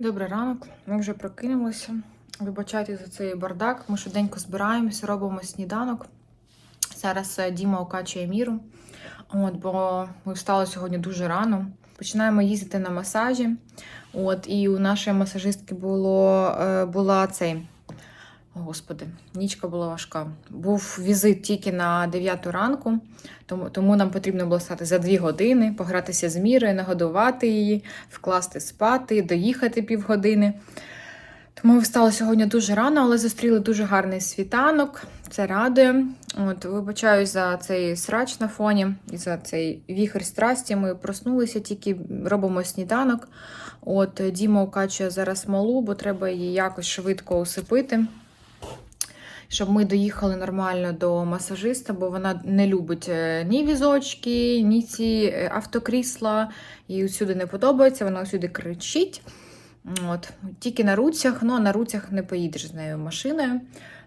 Добрий ранок, ми вже прокинулися. Вибачайте за цей бардак. Ми швиденько збираємося, робимо сніданок. Зараз е, Діма окачує міру. От, бо ми встали сьогодні дуже рано. Починаємо їздити на масажі. От, і у нашої масажистки було, е, була цей. Господи, нічка була важка. Був візит тільки на 9 ранку, тому, тому нам потрібно було стати за 2 години, погратися з мірою, нагодувати її, вкласти спати, доїхати півгодини. Тому ми встали сьогодні дуже рано, але зустріли дуже гарний світанок. Це радує. От, вибачаюсь за цей срач на фоні і за цей віхер страсті. Ми проснулися, тільки робимо сніданок. От Діма окачує зараз малу, бо треба її якось швидко усипити. Щоб ми доїхали нормально до масажиста, бо вона не любить е, ні візочки, ні ці е, автокрісла. Їй усюди не подобається, вона усюди кричить. От. Тільки на руцях, ну на руцях не поїдеш з нею машиною.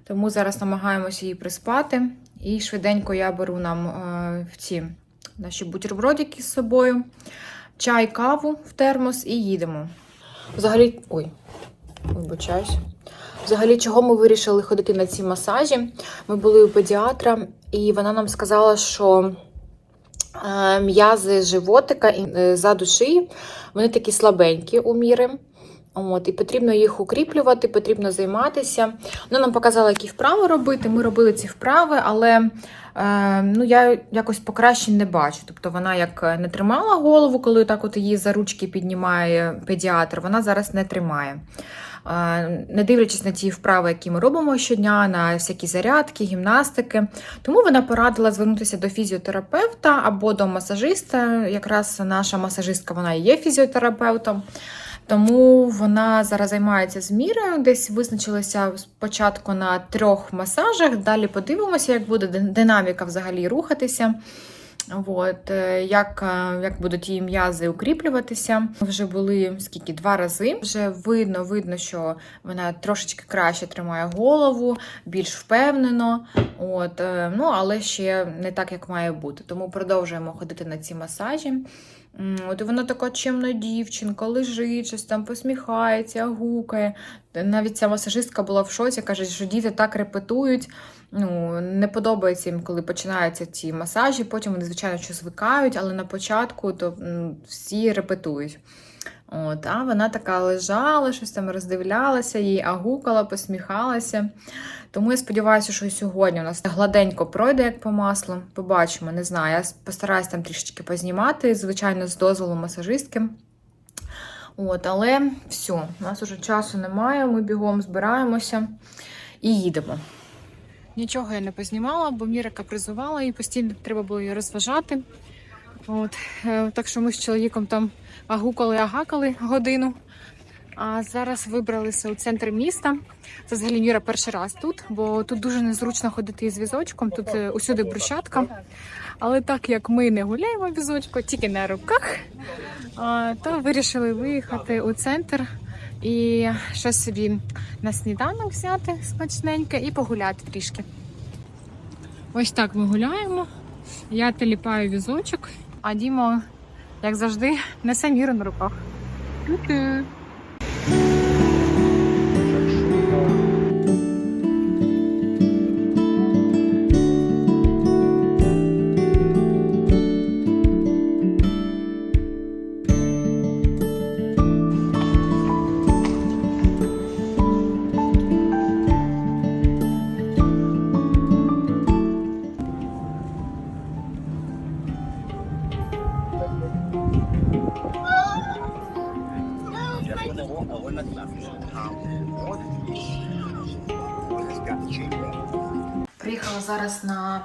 Тому зараз намагаємося її приспати. І швиденько я беру нам е, ці наші бутербродики з собою, чай, каву в термос і їдемо. Взагалі, ой, вибачаюсь. Взагалі, чого ми вирішили ходити на ці масажі? Ми були у педіатра, і вона нам сказала, що е, м'язи животика і е, заду шиї, вони такі слабенькі у міри. От, і потрібно їх укріплювати, потрібно займатися. Вона нам показала, які вправи робити. Ми робили ці вправи, але е, ну, я якось покращень не бачу. Тобто вона як не тримала голову, коли так от її за ручки піднімає педіатр, вона зараз не тримає. Не дивлячись на ті вправи, які ми робимо щодня, на всякі зарядки, гімнастики. Тому вона порадила звернутися до фізіотерапевта або до масажиста. Якраз наша масажистка вона є фізіотерапевтом. Тому вона зараз займається змірою. Десь визначилася спочатку на трьох масажах. Далі подивимося, як буде динаміка взагалі рухатися. От, е, як, е, як будуть її м'язи укріплюватися. Вже були скільки два рази. Вже видно, видно, що вона трошечки краще тримає голову, більш впевнено. От, е, ну, але ще не так, як має бути. Тому продовжуємо ходити на ці масажі. От вона така чемна дівчинка, лежить, щось там посміхається, гукає. Навіть ця масажистка була в шоці, каже, що діти так репетують. Ну, не подобається їм, коли починаються ці масажі. Потім вони, звичайно, що звикають, але на початку то всі репетують. От, а вона така лежала, щось там роздивлялася, їй агукала, посміхалася. Тому я сподіваюся, що сьогодні у нас гладенько пройде, як по маслу. Побачимо, не знаю. Я постараюсь там трішечки познімати, звичайно, з дозволу масажистки. От, але все, у нас уже часу немає, ми бігом збираємося і їдемо. Нічого я не познімала, бо Міра капризувала і постійно треба було її розважати. От, е, так що ми з чоловіком там агукали-агакали годину. А зараз вибралися у центр міста. Це взагалі Міра перший раз тут, бо тут дуже незручно ходити із візочком. Тут е, усюди брусчатка. Але так як ми не гуляємо візочку, тільки на руках, то вирішили виїхати у центр і щось собі на сніданок взяти смачненьке і погуляти трішки. Ось так ми гуляємо. Я теліпаю візочок, а Дімо, як завжди, несе міру на руках. Ту-ту.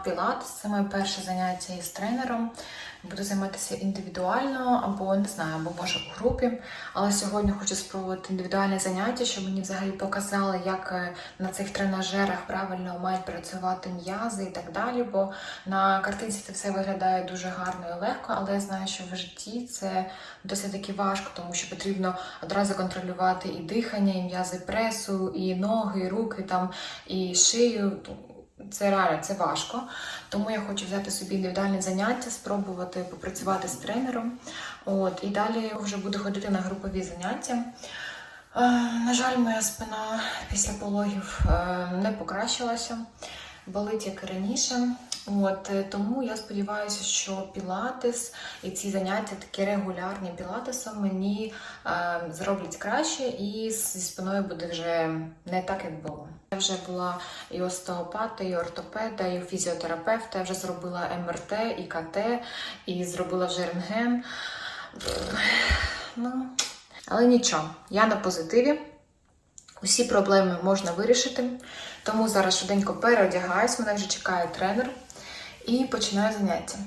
Пілатес. Це моє перше заняття із тренером. Буду займатися індивідуально або не знаю, або може у групі. Але сьогодні хочу спробувати індивідуальне заняття, щоб мені взагалі показали, як е, на цих тренажерах правильно мають працювати м'язи і так далі. Бо на картинці це все виглядає дуже гарно і легко, але я знаю, що в житті це досить таки важко, тому що потрібно одразу контролювати і дихання, і м'язи пресу, і ноги, і руки, там, і шию. Це реально це важко. Тому я хочу взяти собі індивідуальне заняття, спробувати попрацювати з тренером. От, і далі вже буду ходити на групові заняття. Е, На жаль, моя спина після пологів е, не покращилася, болить як і раніше. От е, тому я сподіваюся, що пілатес і ці заняття такі регулярні пілатесом мені е, зроблять краще, і зі спиною буде вже не так, як було. Я вже була і остеопата, і ортопеда, і фізіотерапевта. Я вже зробила МРТ, і КТ, і зробила вже рентген. Ну, але нічого, я на позитиві. Усі проблеми можна вирішити. Тому зараз швиденько переодягаюсь, мене вже чекає тренер і починаю заняття.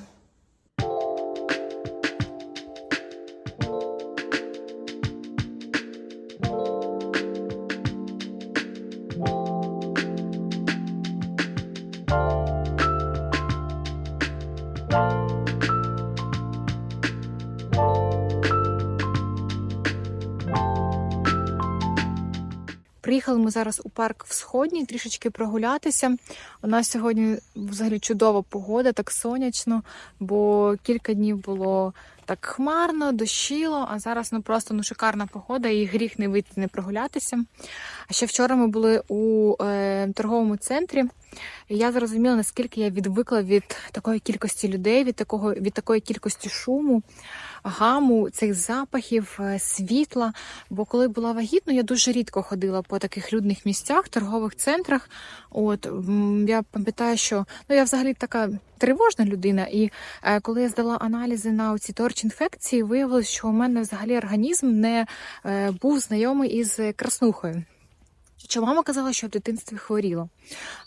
Приїхали ми зараз у парк Всходній трішечки прогулятися. У нас сьогодні взагалі чудова погода, так сонячно, бо кілька днів було так хмарно, дощило, а зараз ну просто ну шикарна погода і гріх не вийти не прогулятися. А ще вчора ми були у е, торговому центрі. І я зрозуміла, наскільки я відвикла від такої кількості людей, від такого від такої кількості шуму, гаму, цих запахів, е, світла. Бо коли була вагітна, я дуже рідко ходила по таких людних місцях, торгових центрах. От я пам'ятаю, що ну я взагалі така тривожна людина, і е, коли я здала аналізи на ці торч-інфекції, виявилось, що у мене взагалі організм не е, був знайомий із краснухою. Що мама казала, що в дитинстві хворіла.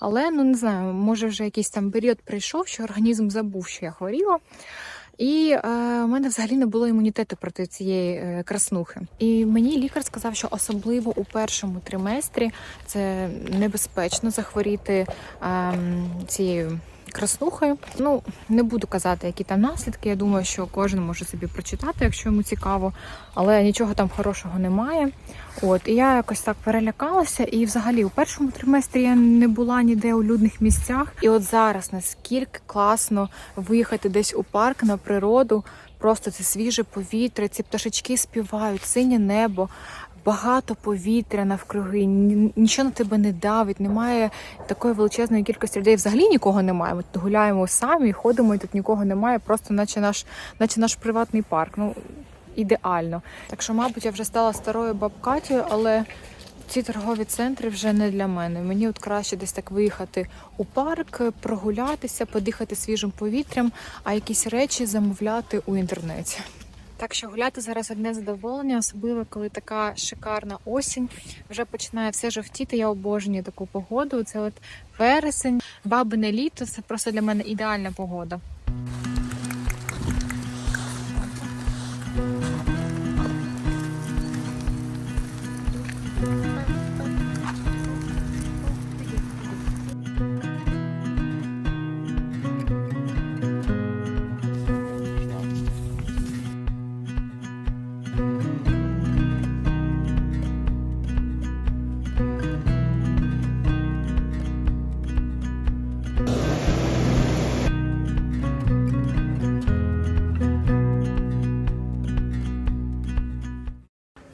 Але ну не знаю, може вже якийсь там період прийшов, що організм забув, що я хворіла. І е, у мене взагалі не було імунітету проти цієї е, краснухи. І мені лікар сказав, що особливо у першому триместрі це небезпечно захворіти е, цією краснухою. Ну не буду казати, які там наслідки. Я думаю, що кожен може собі прочитати, якщо йому цікаво, але нічого там хорошого немає. От і я якось так перелякалася. І взагалі у першому триместрі я не була ніде у людних місцях. І от зараз наскільки класно виїхати десь у парк на природу. Просто це свіже повітря, ці пташечки співають, синє небо, багато повітря навкруги, нічого на тебе не давить, немає такої величезної кількості людей. Взагалі нікого немає. Ми тут гуляємо самі, ходимо, і тут нікого немає, просто наче наш, наче наш приватний парк. Ну ідеально. Так що, мабуть, я вже стала старою бабкатію, але ці торгові центри вже не для мене. Мені от краще десь так виїхати у парк, прогулятися, подихати свіжим повітрям, а якісь речі замовляти у інтернеті. Так що гуляти зараз одне задоволення, особливо коли така шикарна осінь. Вже починає все жовтіти. Я обожнюю таку погоду. Це от вересень, бабине літо. Це просто для мене ідеальна погода.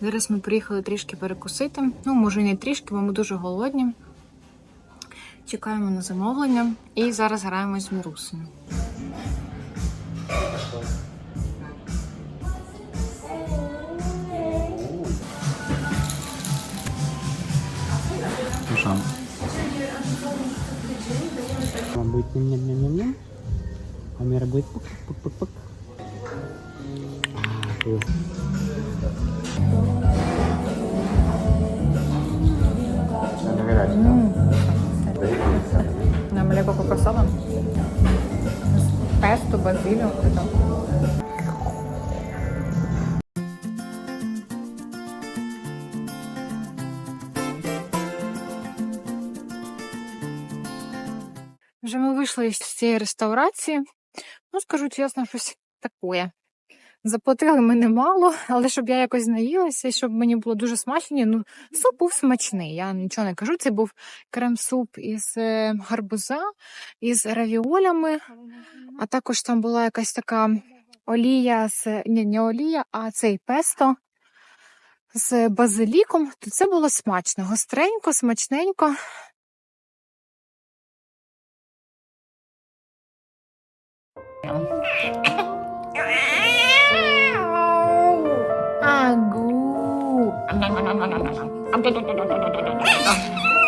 Зараз ми приїхали трішки перекусити. Ну, може, не трішки, бо ми дуже голодні. Чекаємо на замовлення і зараз граємо з Мірусею. Шан. Вам будет ням-ням-ням-ням-ням. А Мира будет пук-пук-пук-пук. Фу. На млеко кокосове. Песто, базиліо. Вже ми вийшли з цієї реставрації. Ну, скажу чесно, щось таке. Заплатили ми немало, але щоб я якось наїлася щоб мені було дуже смачно. Ну, суп був смачний. Я нічого не кажу. Це був крем-суп із е, гарбуза, із равіолями, а також там була якась така олія з ні, не олія, а цей песто з базиліком, то це було смачно. Гостренько, смачненько. Агу. I'm going to go to the.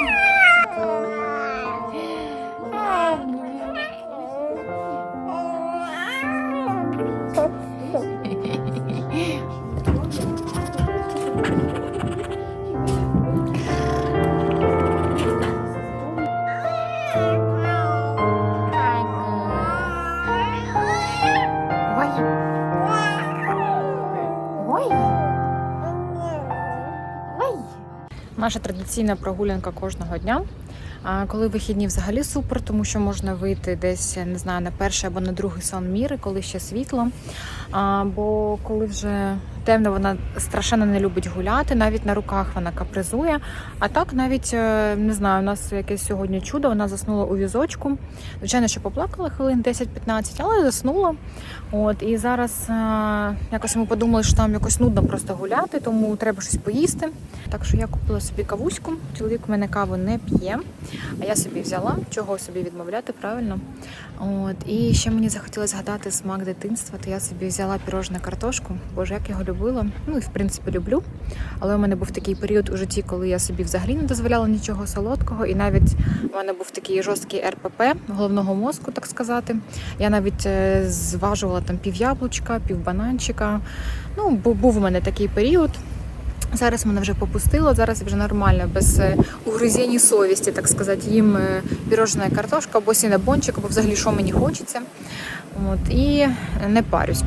Наша традиційна прогулянка кожного дня. А коли вихідні взагалі супер, тому що можна вийти десь, не знаю, на перший або на другий сон міри, коли ще світло. А, бо коли вже темно, вона страшенно не любить гуляти, навіть на руках вона капризує. А так навіть е, не знаю, у нас якесь сьогодні чудо, вона заснула у візочку. Звичайно, що поплакала хвилин 10-15, але заснула. От і зараз е, якось ми подумали, що там якось нудно просто гуляти, тому треба щось поїсти. Так що я купила собі кавуську. Чоловік у мене каву не п'є. А я собі взяла, чого собі відмовляти, правильно. От і ще мені захотілося згадати смак дитинства, то я собі взяла пірожне картошку. Боже, як його любила. Ну і в принципі люблю. Але у мене був такий період у житті, коли я собі взагалі не дозволяла нічого солодкого, і навіть у мене був такий жорсткий РПП головного мозку, так сказати. Я навіть е, зважувала там пів яблучка, пів бананчика. Ну, був у мене такий період. Зараз мене вже попустило, зараз вже нормально, без е, совісті, так сказати, їм е, пірожна картошка або сінебончик, або взагалі що мені хочеться. От, і не парюсь.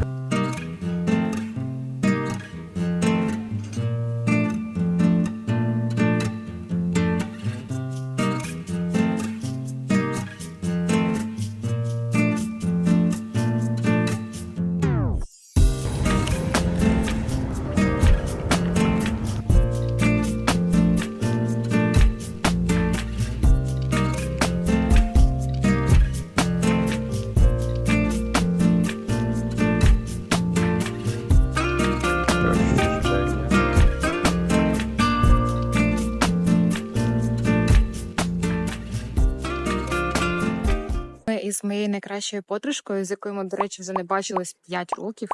Найкращою подружкою, з якою ми, до речі, вже не бачились 5 років.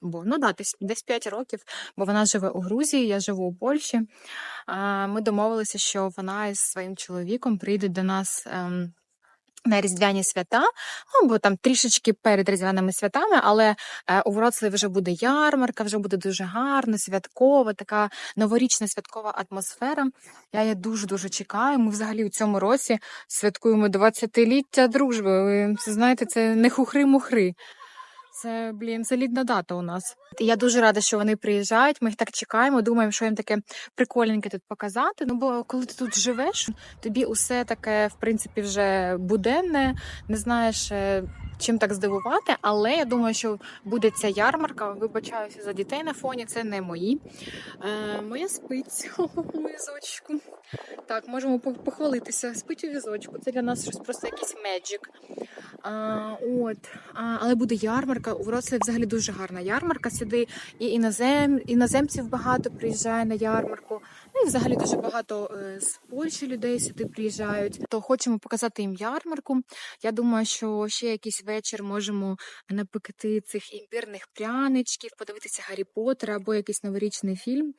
Бо ну да, десь десь 5 років, бо вона живе у Грузії, я живу у Польщі. Ми домовилися, що вона із своїм чоловіком прийде до нас. На різдвяні свята, або там трішечки перед різдвяними святами, але е, у Вроцлаві вже буде ярмарка, вже буде дуже гарно, святкова, така новорічна святкова атмосфера. Я її дуже дуже чекаю. Ми взагалі у цьому році святкуємо 20-ліття дружби. Ви знаєте, це не хухри-мухри. Це, блін, солідна дата у нас. Я дуже рада, що вони приїжджають. Ми їх так чекаємо, думаємо, що їм таке прикольненьке тут показати. Ну, бо коли ти тут живеш, тобі усе таке, в принципі, вже буденне, не знаєш. Чим так здивувати, але я думаю, що буде ця ярмарка. Вибачаюся за дітей на фоні, це не мої. Е, моя спить у візочку. Так, можемо похвалитися. Спить у візочку. Це для нас щось просто якийсь меджик. А, от, але буде ярмарка. У Вроцлаві взагалі дуже гарна ярмарка сюди. І інозем, іноземців багато приїжджає на ярмарку. Ну і взагалі дуже багато е, з Польщі людей сюди приїжджають. То хочемо показати їм ярмарку. Я думаю, що ще якийсь вечір можемо напекти цих імбірних пряничків, подивитися Гаррі Поттера або якийсь новорічний фільм.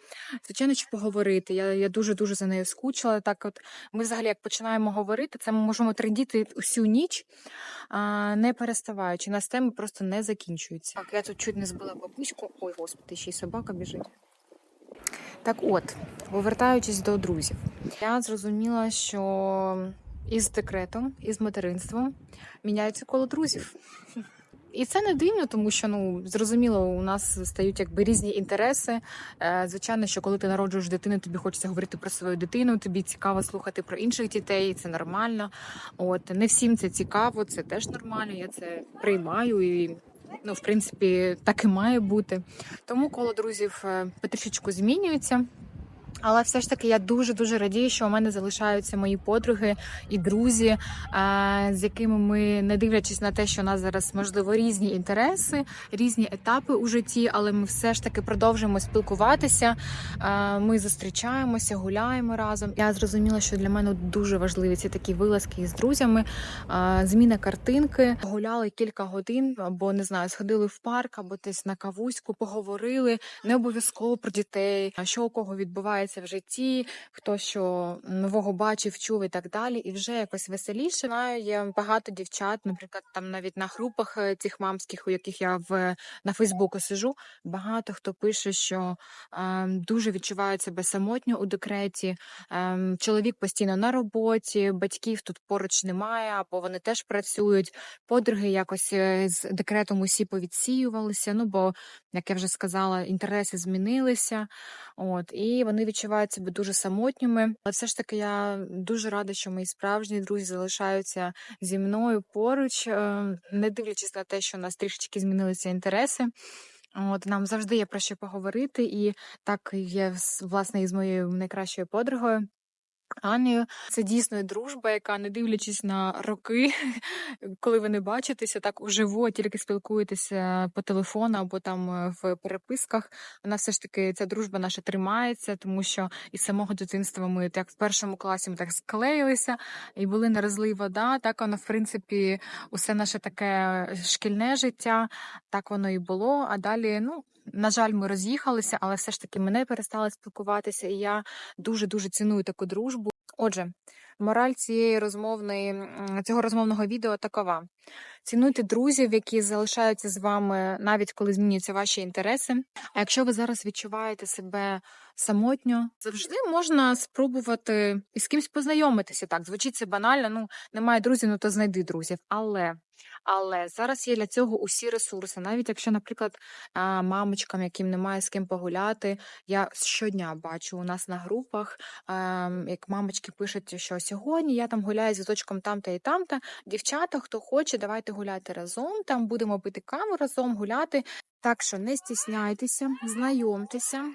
Звичайно, що поговорити. Я, я дуже дуже за нею скучила. Так, от ми взагалі як починаємо говорити, це ми можемо трендіти усю ніч, а, не переставаючи. У нас теми просто не закінчуються. Так, я тут чуть не збила бабуську. Ой, господи, ще й собака біжить. Так от, повертаючись до друзів, я зрозуміла, що із декретом, із материнством міняється коло друзів. І це не дивно, тому що ну зрозуміло, у нас стають якби різні інтереси. Е, звичайно, що коли ти народжуєш дитину, тобі хочеться говорити про свою дитину, тобі цікаво слухати про інших дітей, це нормально. От не всім це цікаво, це теж нормально. Я це приймаю і. Ну, в принципі, так і має бути. Тому коло друзів е, потрішечку змінюється. Але все ж таки я дуже дуже радію, що у мене залишаються мої подруги і друзі, е, з якими ми, не дивлячись на те, що у нас зараз можливо різні інтереси, різні етапи у житті, але ми все ж таки продовжуємо спілкуватися. Е, Ми зустрічаємося, гуляємо разом. Я зрозуміла, що для мене дуже важливі ці такі вилазки із друзями, е, зміна картинки. Гуляли кілька годин, або не знаю, сходили в парк, або десь на кавуську, поговорили. Не обов'язково про дітей, що у кого відбувається в житті, хто що нового бачив, чув і так далі. І вже якось веселіше. Знаю, є багато дівчат, наприклад, там навіть на групах е, цих мамських, у яких я в на Фейсбуку сижу. Багато хто пише, що е, дуже відчувають себе самотньо у декреті. Е, чоловік постійно на роботі, батьків тут поруч немає, або вони теж працюють. Подруги якось е, з декретом усі повідсіювалися. Ну бо, як я вже сказала, інтереси змінилися. От і вони відчувають себе дуже самотніми. Але все ж таки я дуже рада, що мої справжні друзі залишаються зі мною поруч, е, не дивлячись на те, що у нас трішечки змінилися інтереси. От нам завжди є про що поговорити, і так є власне із моєю найкращою подругою. Анею, це дійсно дружба, яка, не дивлячись на роки, коли ви не бачитеся, так уживо, тільки спілкуєтеся по телефону або там е, в переписках. Вона все ж таки ця дружба наша тримається, тому що із самого дитинства ми так в першому класі ми так склеїлися і були на розлий вода. Так воно, в принципі, усе наше таке шкільне життя, так воно і було. А далі, ну. На жаль, ми роз'їхалися, але все ж таки ми не перестали спілкуватися, і я дуже дуже ціную таку дружбу. Отже, мораль цієї розмовної цього розмовного відео такова: цінуйте друзів, які залишаються з вами навіть коли змінюються ваші інтереси. А якщо ви зараз відчуваєте себе самотньо, завжди можна спробувати із кимсь познайомитися. Так, звучить це банально. Ну немає друзів, ну то знайди друзів. Але але зараз є для цього усі ресурси. Навіть якщо, наприклад, мамочкам, яким немає з ким погуляти, я щодня бачу у нас на групах, ем, як мамочки пишуть, що сьогодні я там гуляю з візочком там-та і там-та. Дівчата, хто хоче, давайте гуляти разом. Там будемо пити каву разом, гуляти. Так що не стісняйтеся, знайомтеся.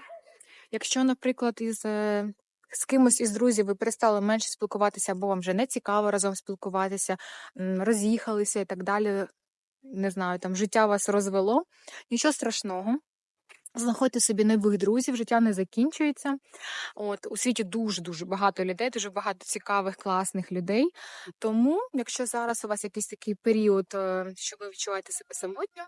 Якщо, наприклад, із е, з кимось із друзів ви перестали менше спілкуватися, або вам вже не цікаво разом спілкуватися, роз'їхалися і так далі. Не знаю, там життя вас розвело. Нічого страшного. Знаходьте собі нових друзів, життя не закінчується. От у світі дуже дуже багато людей, дуже багато цікавих, класних людей. Тому, якщо зараз у вас якийсь такий період, е, що ви відчуваєте себе самотньо,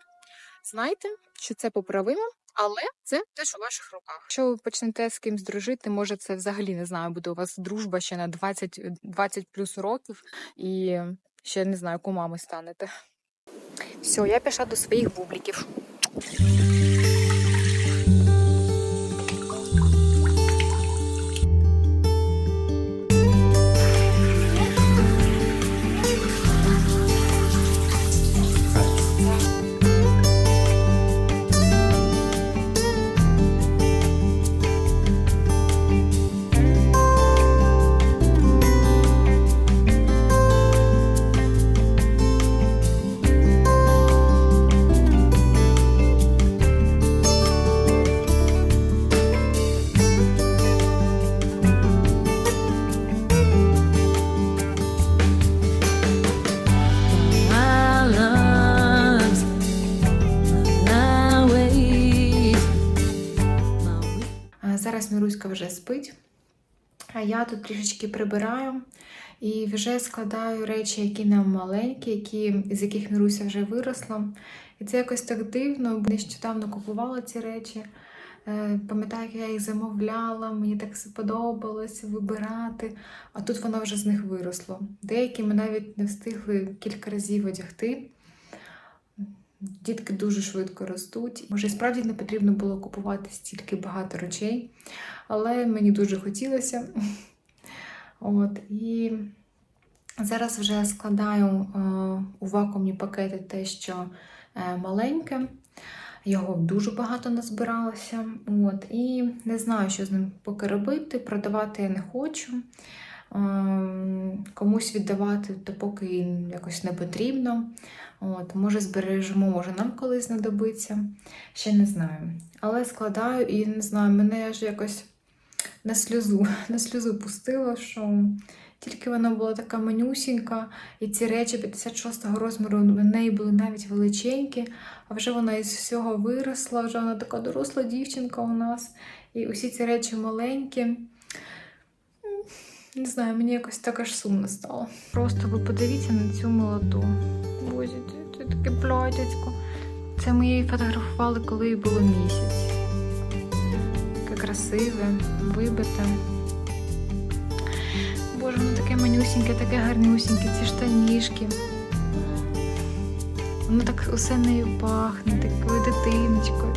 знайте, що це поправимо, але це теж у ваших руках. Якщо ви почнете з кимсь дружити, може це взагалі не знаю, буде у вас дружба ще на 20, 20 плюс років, і ще не знаю, кумами станете. Все, я пішла до своїх бубліків. А я тут трішечки прибираю і вже складаю речі, які нам маленькі, які, з яких Міруся вже виросла. І це якось так дивно, нещодавно купувала ці речі. Е, Пам'ятаю, як я їх замовляла, мені так сподобалось вибирати, а тут воно вже з них виросло. Деякі ми навіть не встигли кілька разів одягти. Дітки дуже швидко ростуть. Може, справді не потрібно було купувати стільки багато речей, але мені дуже хотілося. От, і зараз вже складаю е, у вакуумні пакети те, що е, маленьке. Його дуже багато назбиралося. От, і не знаю, що з ним поки робити. Продавати я не хочу. Ем, Комусь віддавати, то поки якось не потрібно. От, може, збережемо, може нам колись знадобиться. Ще не знаю. Але складаю і не знаю, мене ж якось на сльозу, на сльозу пустило, що тільки вона була така манюсінька, і ці речі 56-го розміру в неї були навіть величенькі, а вже вона із всього виросла, вже вона така доросла дівчинка у нас. І усі ці речі маленькі. Не знаю, мені якось так аж сумно стало. Просто ви подивіться на цю молоду. Боже, це, це таке платяцько. Це ми її фотографували, коли їй було місяць. Таке красиве, вибите. Боже, воно таке манюсіньке, таке гарнюсіньке, ці штанішки. Воно так усе нею пахне, такою дитиночкою.